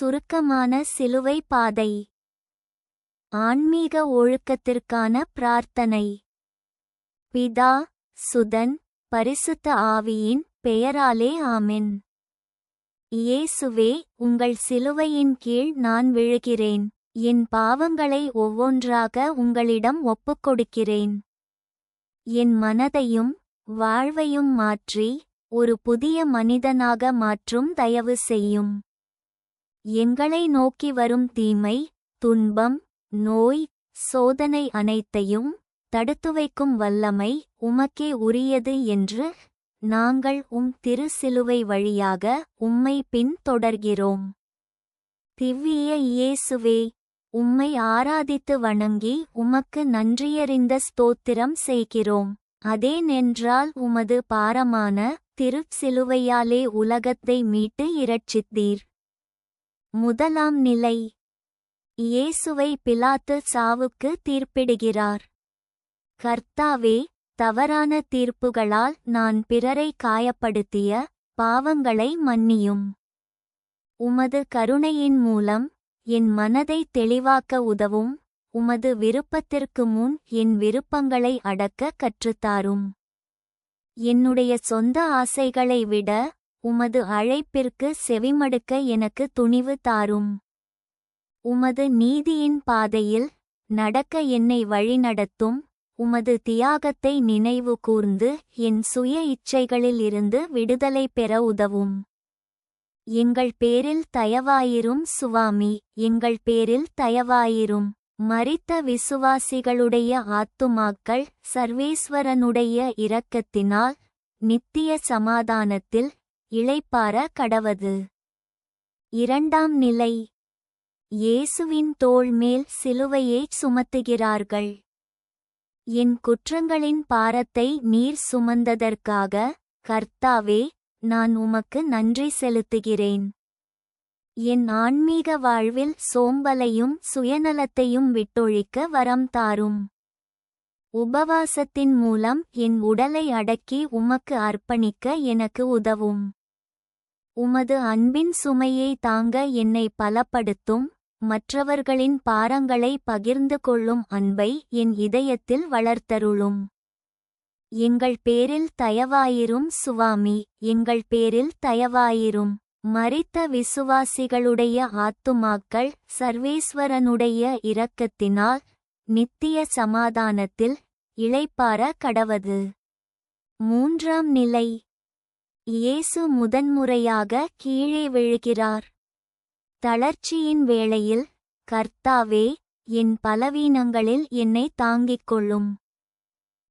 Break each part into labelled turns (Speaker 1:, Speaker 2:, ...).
Speaker 1: சுருக்கமான சிலுவை பாதை. ஆன்மீக ஒழுக்கத்திற்கான பிரார்த்தனை. பிதா சுதன் பரிசுத்த ஆவியின் பெயராலே ஆமென். இயேசுவே உங்கள் சிலுவையின் கீழ் நான் விழுகிறேன். என் பாவங்களை ஒவ்வொன்றாக உங்களிடம் ஒப்புக்கொடுக்கிறேன். என் மனதையும் வாழ்வையும் மாற்றி ஒரு புதிய மனிதனாக மாற்றும் தயவு செய்யும். எங்களை நோக்கி வரும் தீமை துன்பம் நோய் சோதனை அனைத்தையும் தடுத்து வைக்கும் வல்லமை உமக்கே உரியது என்று நாங்கள் உம் திருசிலுவை வழியாக உம்மை பின் தொடர்கிறோம் திவ்விய இயேசுவே உம்மை ஆராதித்து வணங்கி உமக்கு நன்றியறிந்த ஸ்தோத்திரம் செய்கிறோம். அதேனென்றால் உமது பாரமான திருச்சிலுவையாலே உலகத்தை மீட்டு இரட்சித்தீர். முதலாம் நிலை. இயேசுவை பிலாத்து சாவுக்கு தீர்ப்பிடுகிறார். கர்த்தாவே தவறான தீர்ப்புகளால் நான் பிறரை காயப்படுத்திய பாவங்களை மன்னியும். உமது கருணையின் மூலம் என் மனதை தெளிவாக்க உதவும். உமது விருப்பத்திற்கு முன் என் விருப்பங்களை அடக்க கற்றுத்தாரும். என்னுடைய சொந்த ஆசைகளை விட உமது அழைப்பிற்கு செவிமடுக்க எனக்கு துணிவு தாரும். உமது நீதியின் பாதையில் நடக்க என்னை வழிநடத்தும் உமது தியாகத்தை நினைவு கூர்ந்து என் சுய இச்சைகளிலிருந்து விடுதலை பெற உதவும். எங்கள் பேரில் தயவாயிரும் சுவாமி எங்கள் பேரில் தயவாயிரும். மறித்த விசுவாசிகளுடைய ஆத்துமாக்கள் சர்வேஸ்வரனுடைய இரக்கத்தினால் நித்திய சமாதானத்தில் இளைப்பார கடவது. இரண்டாம் நிலை. இயேசுவின் தோள் மேல் சிலுவையைச் சுமத்துகிறார்கள். என் குற்றங்களின் பாரத்தை நீர் சுமந்ததற்காக கர்த்தாவே நான் உமக்கு நன்றி செலுத்துகிறேன். என் ஆன்மீக வாழ்வில் சோம்பலையும் சுயநலத்தையும் விட்டொழிக்க வரம் தாரும். உபவாசத்தின் மூலம் என் உடலை அடக்கி உமக்கு அர்ப்பணிக்க எனக்கு உதவும். உமது அன்பின் சுமையை தாங்க என்னை பலப்படுத்தும் மற்றவர்களின் பாரங்களை பகிர்ந்து கொள்ளும் அன்பை என் இதயத்தில் வளர்த்தருளும். எங்கள் பேரில் தயவாயிரும் சுவாமி எங்கள் பேரில் தயவாயிரும். மறித்த விசுவாசிகளுடைய ஆத்துமாக்கள் சர்வேஸ்வரனுடைய இரக்கத்தினால் நித்திய சமாதானத்தில் இளைப்பார கடவது. மூன்றாம் நிலை. இயேசு முதன்முறையாக கீழே விழுகிறார். தளர்ச்சியின் வேளையில் கர்த்தாவே என் பலவீனங்களில் என்னை தாங்கிக் கொள்ளும்.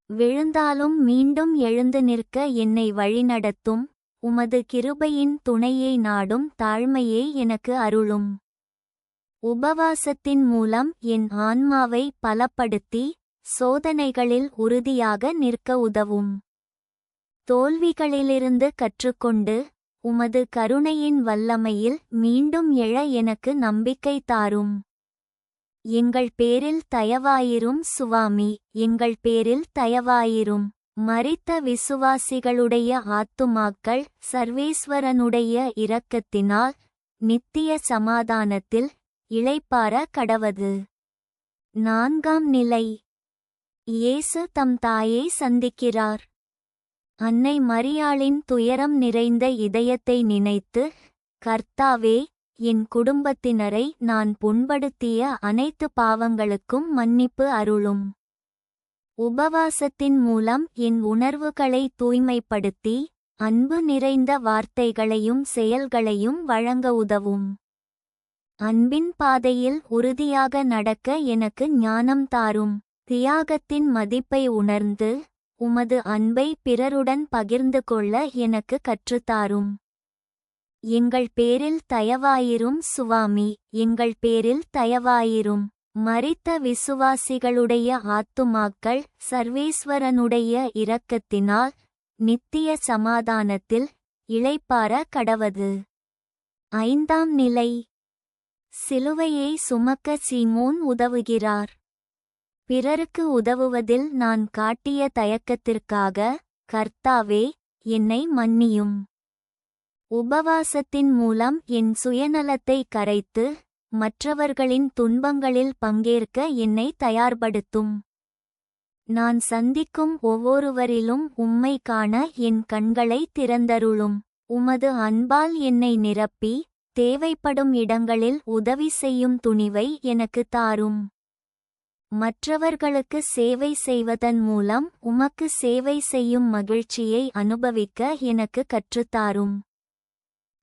Speaker 1: விழுந்தாலும் மீண்டும் எழுந்து நிற்க என்னை வழிநடத்தும். உமது கிருபையின் துணையை நாடும் தாழ்மையே எனக்கு அருளும். உபவாசத்தின் மூலம் என் ஆன்மாவை பலப்படுத்தி சோதனைகளில் உறுதியாக நிற்க உதவும். தோல்விகளிலிருந்து கற்றுக்கொண்டு உமது கருணையின் வல்லமையில் மீண்டும் எழ எனக்கு நம்பிக்கை தாரும். எங்கள் பேரில் தயவாயிரும் சுவாமி எங்கள் பேரில் தயவாயிரும். மறித்த விசுவாசிகளுடைய ஆத்துமாக்கள் சர்வேஸ்வரனுடைய இரக்கத்தினால் நித்திய சமாதானத்தில் இளைப்பார கடவது. நான்காம் நிலை. இயேசு தம் தாயை சந்திக்கிறார். அன்னை மரியாளின் துயரம் நிறைந்த இதயத்தை நினைத்து கர்த்தாவே என் குடும்பத்தினரை நான் புண்படுத்திய அனைத்து பாவங்களுக்கும் மன்னிப்பு அருளும். உபவாசத்தின் மூலம் என் உணர்வுகளை தூய்மைப்படுத்தி அன்பு நிறைந்த வார்த்தைகளையும் செயல்களையும் வழங்க உதவும். அன்பின் பாதையில் உறுதியாக நடக்க எனக்கு ஞானம் தாரும். தியாகத்தின் மதிப்பை உணர்ந்து உமது அன்பை பிறருடன் பகிர்ந்து கொள்ள எனக்கு கற்றுத்தாரும். எங்கள் பேரில் தயவாயிரும் சுவாமி எங்கள் பேரில் தயவாயிரும். மறித்த விசுவாசிகளுடைய ஆத்துமாக்கள் சர்வேஸ்வரனுடைய இரக்கத்தினால் நித்திய சமாதானத்தில் இளைப்பார கடவது. ஐந்தாம் நிலை. சிலுவையை சுமக்க சீமோன் உதவுகிறார். பிறருக்கு உதவுவதில் நான் காட்டிய தயக்கத்திற்காக கர்த்தாவே என்னை மன்னியும். உபவாசத்தின் மூலம் என் சுயநலத்தை கரைத்து மற்றவர்களின் துன்பங்களில் பங்கேற்க என்னை தயார்படுத்தும். நான் சந்திக்கும் ஒவ்வொருவரிலும் உம்மை காண என் கண்களை திறந்தருளும். உமது அன்பால் என்னை நிரப்பி தேவைப்படும் இடங்களில் உதவி செய்யும் துணிவை எனக்கு தாரும். மற்றவர்களுக்கு சேவை செய்வதன் மூலம் உமக்கு சேவை செய்யும் மகிழ்ச்சியை அனுபவிக்க எனக்கு கற்றுத்தாரும்.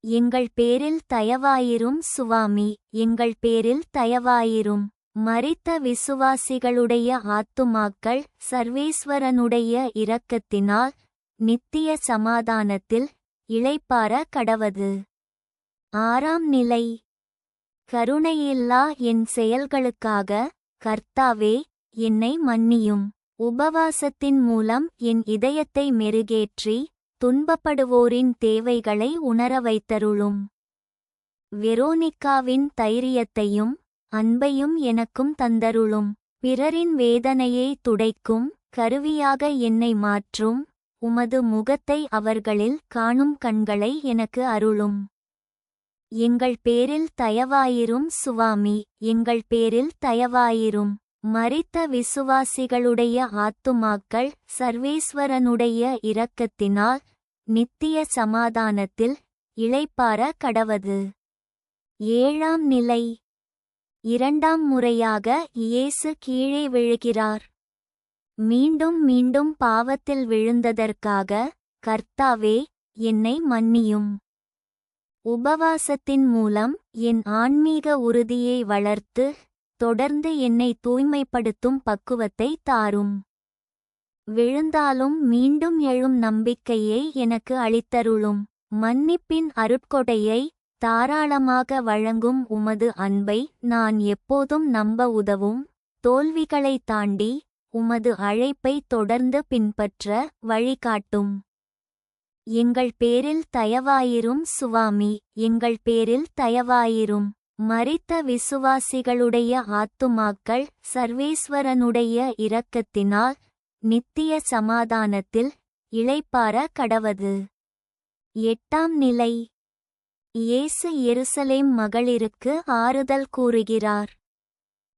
Speaker 1: எங்கள் பேரில் தயவாயிரும் சுவாமி எங்கள் பேரில் தயவாயிரும். மறித்த விசுவாசிகளுடைய ஆத்துமாக்கள் சர்வேஸ்வரனுடைய இரக்கத்தினால் நித்திய சமாதானத்தில் இளைப்பார கடவது. ஆறாம் நிலை. கருணையில்லா என் செயல்களுக்காக கர்த்தாவே என்னை மன்னியும். உபவாசத்தின் மூலம் என் இதயத்தை மெருகேற்றி துன்பப்படுவோரின் தேவைகளை உணர வைத்தருளும். வெரோனிக்காவின் தைரியத்தையும் அன்பையும் எனக்கும் தந்தருளும். பிறரின் வேதனையை துடைக்கும் கருவியாக என்னை மாற்றும். உமது முகத்தை அவர்களில் காணும் கண்களை எனக்கு அருளும். எங்கள் பேரில் தயவாயிரும் சுவாமி எங்கள் பேரில் தயவாயிரும். மறித்த விசுவாசிகளுடைய ஆத்துமாக்கள் சர்வேஸ்வரனுடைய இரக்கத்தினால் நித்திய சமாதானத்தில் இளைப்பார கடவது. ஏழாம் நிலை. இரண்டாம் முறையாக இயேசு கீழே விழுகிறார். மீண்டும் மீண்டும் பாவத்தில் விழுந்ததற்காக கர்த்தாவே என்னை மன்னியும். உபவாசத்தின் மூலம் என் ஆன்மீக உறுதியை வளர்த்து தொடர்ந்து என்னை தூய்மைப்படுத்தும் பக்குவத்தை தாரும். விழுந்தாலும் மீண்டும் எழும் நம்பிக்கையை எனக்கு அளித்தருளும். மன்னிப்பின் அருட்கொடையை தாராளமாக வழங்கும் உமது அன்பை நான் எப்போதும் நம்ப உதவும். தோல்விகளை தாண்டி உமது அழைப்பை தொடர்ந்து பின்பற்ற வழிகாட்டும். எங்கள் பேரில் தயவாயிரும் சுவாமி எங்கள் பேரில் தயவாயிரும். மறித்த விசுவாசிகளுடைய ஆத்துமாக்கள் சர்வேஸ்வரனுடைய இரக்கத்தினால் நித்திய சமாதானத்தில் இளைப்பார கடவது. எட்டாம் நிலை. இயேசு எருசலேம் மகளிருக்கு ஆறுதல் கூறுகிறார்.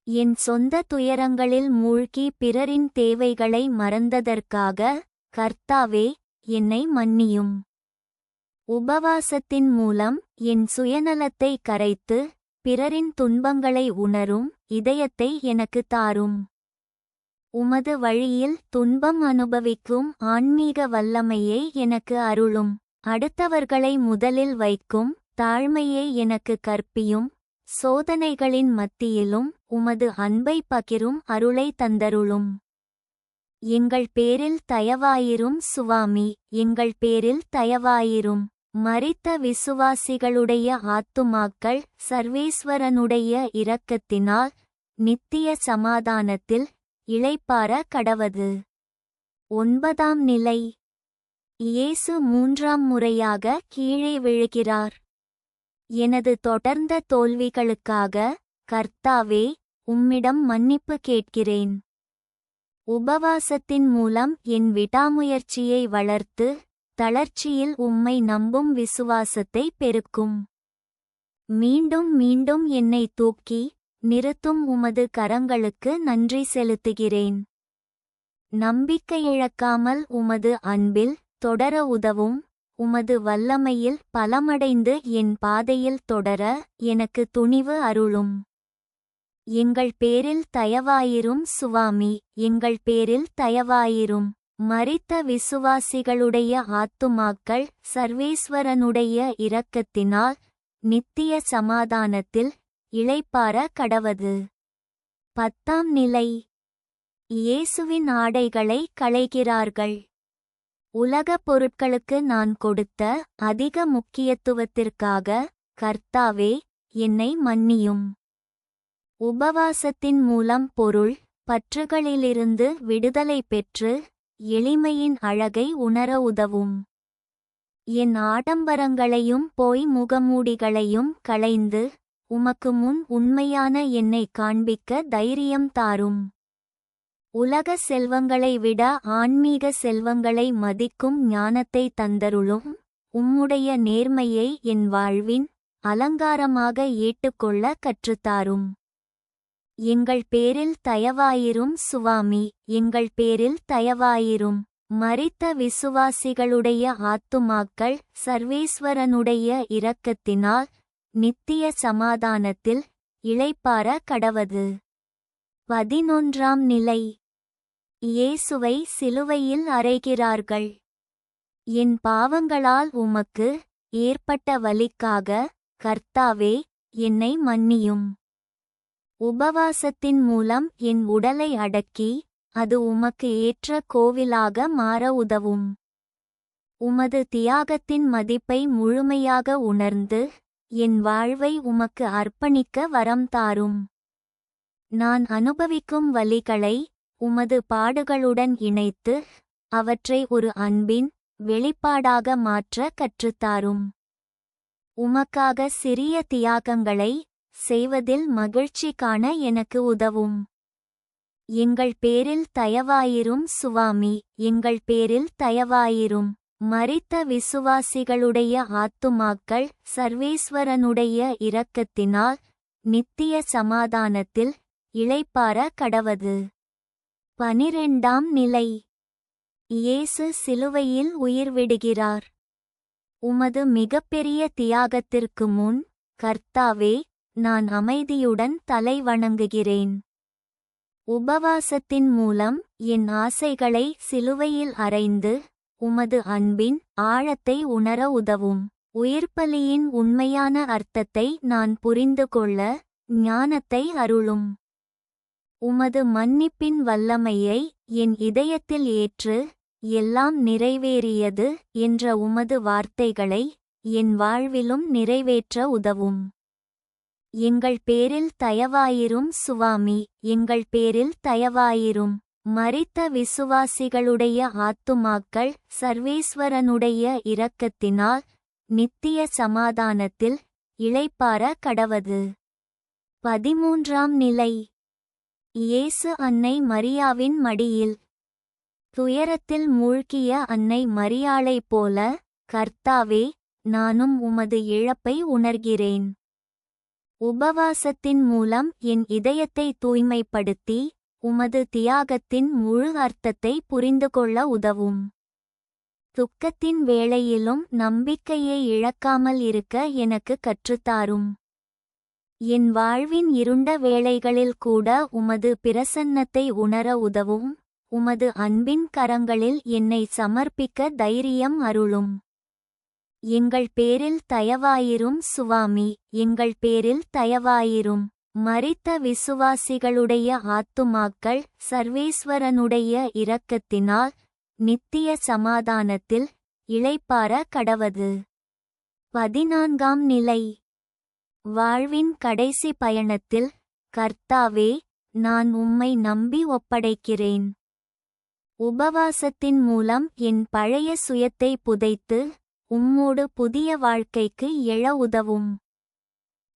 Speaker 1: என் சொந்த துயரங்களில் மூழ்கி பிறரின் தேவைகளை மறந்ததற்காக கர்த்தாவே என்னை மன்னியும். உபவாசத்தின் மூலம் என் சுயநலத்தை கரைத்து பிறரின் துன்பங்களை உணரும் இதயத்தை எனக்கு தாரும். உமது வழியில் துன்பம் அனுபவிக்கும் ஆன்மீக வல்லமையை எனக்கு அருளும். அடுத்தவர்களை முதலில் வைக்கும் தாழ்மையை எனக்கு கற்பியும். சோதனைகளின் மத்தியிலும் உமது அன்பை பகிரும் அருளை தந்தருளும். எங்கள் பேரில் தயவாயிரும் சுவாமி எங்கள் பேரில் தயவாயிரும். மறித்த விசுவாசிகளுடைய ஆத்துமாக்கள் சர்வேஸ்வரனுடைய இரக்கத்தினால் நித்திய சமாதானத்தில் இளைப்பார கடவது. ஒன்பதாம் நிலை. இயேசு மூன்றாம் முறையாக கீழே விழுகிறார். எனது தொடர்ந்த தோல்விகளுக்காக கர்த்தாவே உம்மிடம் மன்னிப்பு கேட்கிறேன். உபவாசத்தின் மூலம் என் விடாமுயற்சியை வளர்த்து தளர்ச்சியில் உம்மை நம்பும் விசுவாசத்தை பெருக்கும். மீண்டும் மீண்டும் என்னை தூக்கி நிறுத்தும் உமது கரங்களுக்கு நன்றி செலுத்துகிறேன். நம்பிக்கையிழக்காமல் உமது அன்பில் தொடர உதவும் உமது வல்லமையில் பலமடைந்து என் பாதையில் தொடர எனக்கு துணிவு அருளும். எங்கள் பேரில் தயவாயிரும் சுவாமி எங்கள் பேரில் தயவாயிரும். மரித்த விசுவாசிகளுடைய ஆத்துமாக்கள் சர்வேஸ்வரனுடைய இரக்கத்தினால் நித்திய சமாதானத்தில் இளைப்பார கடவது. பத்தாம் நிலை. இயேசுவின் ஆடைகளை களைகிறார்கள். உலகப் பொருட்களுக்கு நான் கொடுத்த அதிக முக்கியத்துவத்திற்காக கர்த்தாவே என்னை மன்னியும். உபவாசத்தின் மூலம் பொருள் பற்றுகளிலிருந்து விடுதலை பெற்று எளிமையின் அழகை உணர உதவும். என் ஆடம்பரங்களையும் போய் முகமூடிகளையும் களைந்து உமக்கு முன் உண்மையான என்னை காண்பிக்க தைரியம் தாரும். உலக செல்வங்களை விட ஆன்மீக செல்வங்களை மதிக்கும் ஞானத்தை தந்தருளும் உம்முடைய நேர்மையை என் வாழ்வின் அலங்காரமாக ஏற்றுக்கொள்ள கற்றுத்தாரும். எங்கள் பேரில் தயவாயிரும் சுவாமி எங்கள் பேரில் தயவாயிரும். மரித்த விசுவாசிகளுடைய ஆத்துமாக்கள் சர்வேஸ்வரனுடைய இரக்கத்தினால் நித்திய சமாதானத்தில் இளைப்பார கடவது. பதினொன்றாம் நிலை. இயேசுவை சிலுவையில் அறைகிறார்கள். என் பாவங்களால் உமக்கு ஏற்பட்ட வலிக்காக கர்த்தாவே என்னை மன்னியும். உபவாசத்தின் மூலம் என் உடலை அடக்கி அது உமக்கு ஏற்ற கோவிலாக மாற உதவும். உமது தியாகத்தின் மதிப்பை முழுமையாக உணர்ந்து என் வாழ்வை உமக்கு அர்ப்பணிக்க வரம் தாரும். நான் அனுபவிக்கும் வலிகளை உமது பாடுகளுடன் இணைத்து அவற்றை ஒரு அன்பின் வெளிப்பாடாக மாற்ற கற்றுத்தாரும் உமக்காக சிறிய தியாகங்களை செய்வதில் மகிழ்ச்சி காண எனக்கு உதவும். எங்கள் பேரில் தயவாயிரும் சுவாமி எங்கள் பேரில் தயவாயிரும். மறித்த விசுவாசிகளுடைய ஆத்துமாக்கள் சர்வேஸ்வரனுடைய இரக்கத்தினால் நித்திய சமாதானத்தில் இளைப்பார கடவது. பனிரெண்டாம் நிலை. இயேசு சிலுவையில் உயிர் விடுகிறார் உமது மிகப்பெரிய தியாகத்திற்கு முன் கர்த்தாவே நான் அமைதியுடன் தலை வணங்குகிறேன். உபவாசத்தின் மூலம் என் ஆசைகளை சிலுவையில் அறைந்து உமது அன்பின் ஆழத்தை உணர உதவும். உயிர்ப்பலியின் உண்மையான அர்த்தத்தை நான் புரிந்து கொள்ள ஞானத்தை அருளும். உமது மன்னிப்பின் வல்லமையை என் இதயத்தில் ஏற்று எல்லாம் நிறைவேறியது என்ற உமது வார்த்தைகளை என் வாழ்விலும் நிறைவேற்ற உதவும். எங்கள் பேரில் தயவாயிரும் சுவாமி எங்கள் பேரில் தயவாயிரும். மரித்த விசுவாசிகளுடைய ஆத்துமாக்கள் சர்வேஸ்வரனுடைய இரக்கத்தினால் நித்திய சமாதானத்தில் இளைப்பார கடவது. பதிமூன்றாம் நிலை. இயேசு அன்னை மரியாவின் மடியில். துயரத்தில் மூழ்கிய அன்னை மரியாளைப் போல கர்த்தாவே நானும் உமது இழப்பை உணர்கிறேன். உபவாசத்தின் மூலம் என் இதயத்தை தூய்மைப்படுத்தி உமது தியாகத்தின் முழு அர்த்தத்தை புரிந்து கொள்ள உதவும். துக்கத்தின் வேளையிலும் நம்பிக்கையை இழக்காமல் இருக்க எனக்கு கற்றுத்தாரும். என் வாழ்வின் இருண்ட வேளைகளில் கூட உமது பிரசன்னத்தை உணர உதவும் உமது அன்பின் கரங்களில் என்னை சமர்ப்பிக்க தைரியம் அருளும். எங்கள் பேரில் தயவாயிரும் சுவாமி எங்கள் பேரில் தயவாயிரும். மறித்த விசுவாசிகளுடைய ஆத்துமாக்கள் சர்வேஸ்வரனுடைய இரக்கத்தினால் நித்திய சமாதானத்தில் இளைப்பார கடவது. பதினான்காம் நிலை. வாழ்வின் கடைசி பயணத்தில் கர்த்தாவே நான் உம்மை நம்பி ஒப்படைக்கிறேன். உபவாசத்தின் மூலம் என் பழைய சுயத்தை புதைத்து உம்மோடு புதிய வாழ்க்கைக்கு எழ உதவும்.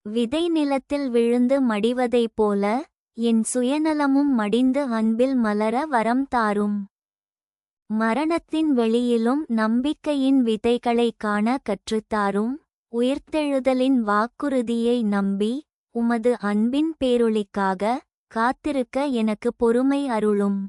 Speaker 1: விதை நிலத்தில் விழுந்து மடிவதைப் போல என் சுயநலமும் மடிந்து அன்பில் மலர வரம் தாரும். மரணத்தின் வெளியிலும் நம்பிக்கையின் விதைகளைக் காண கற்றுத்தாரும் உயிர்த்தெழுதலின் வாக்குறுதியை நம்பி உமது அன்பின் பேரொளிக்காக காத்திருக்க எனக்கு பொறுமை அருளும்.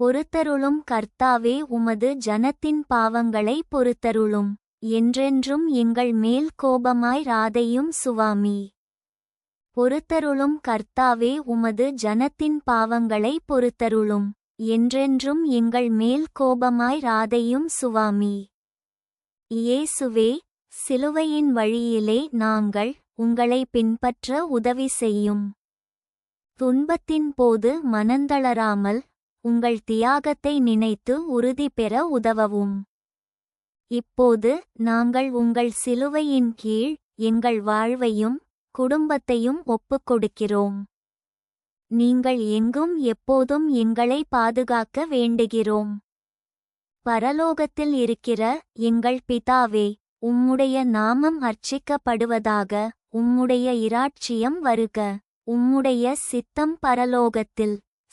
Speaker 1: பொறுத்தருளும் கர்த்தாவே உமது ஜனத்தின் பாவங்களை பொறுத்தருளும். என்றென்றும் எங்கள் மேல் கோபமாய் ராதையும் சுவாமி. பொறுத்தருளும் கர்த்தாவே உமது ஜனத்தின் பாவங்களை பொறுத்தருளும். என்றென்றும் எங்கள் மேல் கோபமாய் ராதையும் சுவாமி. இயேசுவே சிலுவையின் வழியிலே நாங்கள் உங்களை பின்பற்ற உதவி செய்யும். துன்பத்தின் போது மனந்தளராமல் உங்கள் தியாகத்தை நினைத்து உறுதி பெற உதவவும். இப்போது நாங்கள் உங்கள் சிலுவையின் கீழ் எங்கள் வாழ்வையும் குடும்பத்தையும் ஒப்புக்கொடுக்கிறோம். நீங்கள் எங்கும் எப்போதும் எங்களை பாதுகாக்க வேண்டுகிறோம். பரலோகத்தில் இருக்கிற எங்கள் பிதாவே உம்முடைய நாமம் அர்ச்சிக்கப்படுவதாக உம்முடைய இராட்சியம் வருக. உம்முடைய சித்தம் பரலோகத்தில்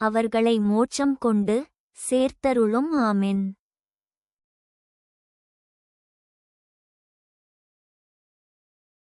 Speaker 1: அவர்களை மோட்சம் கொண்டு சேர்த்தருளும் ஆமென்.